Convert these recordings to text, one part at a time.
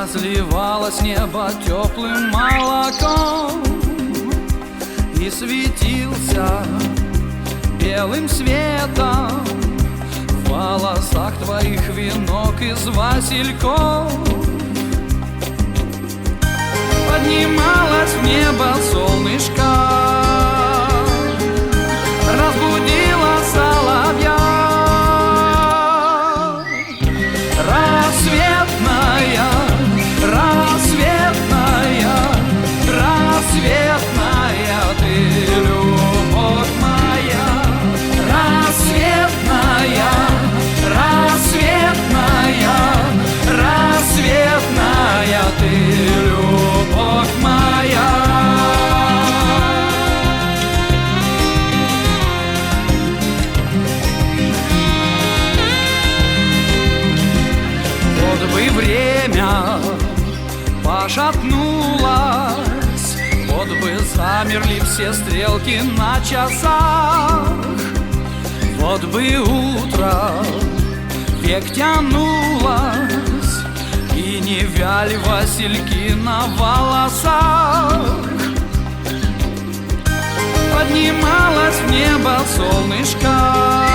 разливалось небо теплым молоком И светился белым светом В волосах твоих венок из васильков. Поднимала пошатнулась. Вот бы замерли все стрелки на часах. Вот бы утро век тянулось И не вяли васильки на волосах. Поднималась в небо солнышко.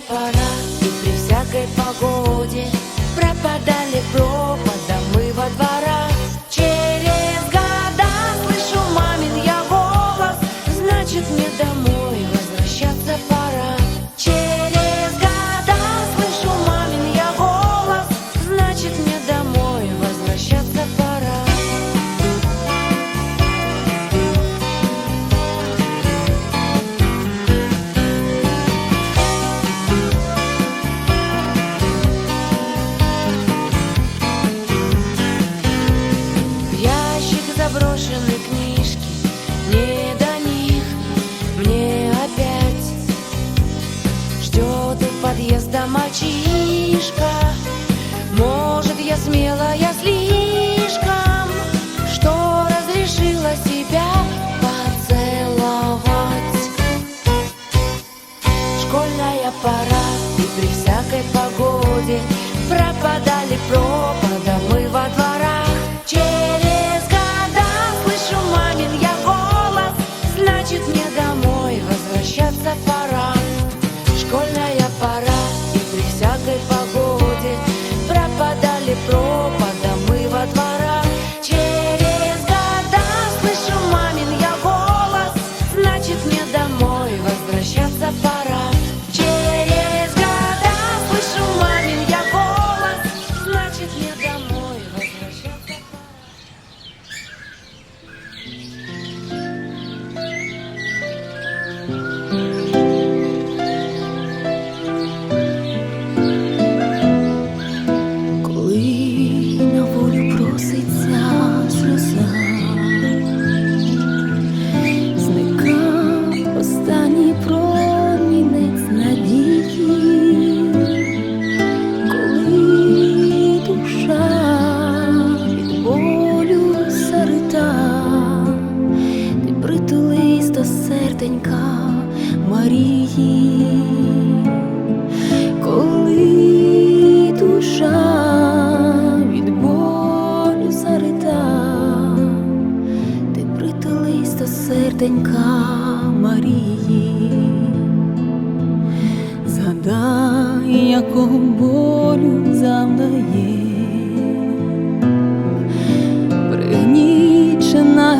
пора, и при всякой погоде пропадали пробки. broken.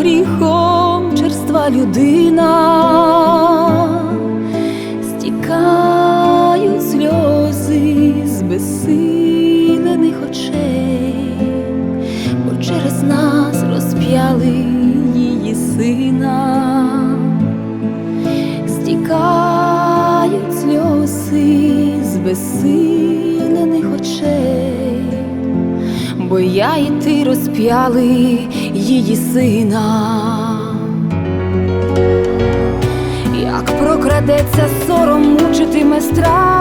Гріхом черства людина, стікають сльози з безсилених очей, бо через нас розп'яли її сина, стікають сльози з безсилених очей бо я і розп'яли її сина. Як прокрадеться сором, мучитиме страх,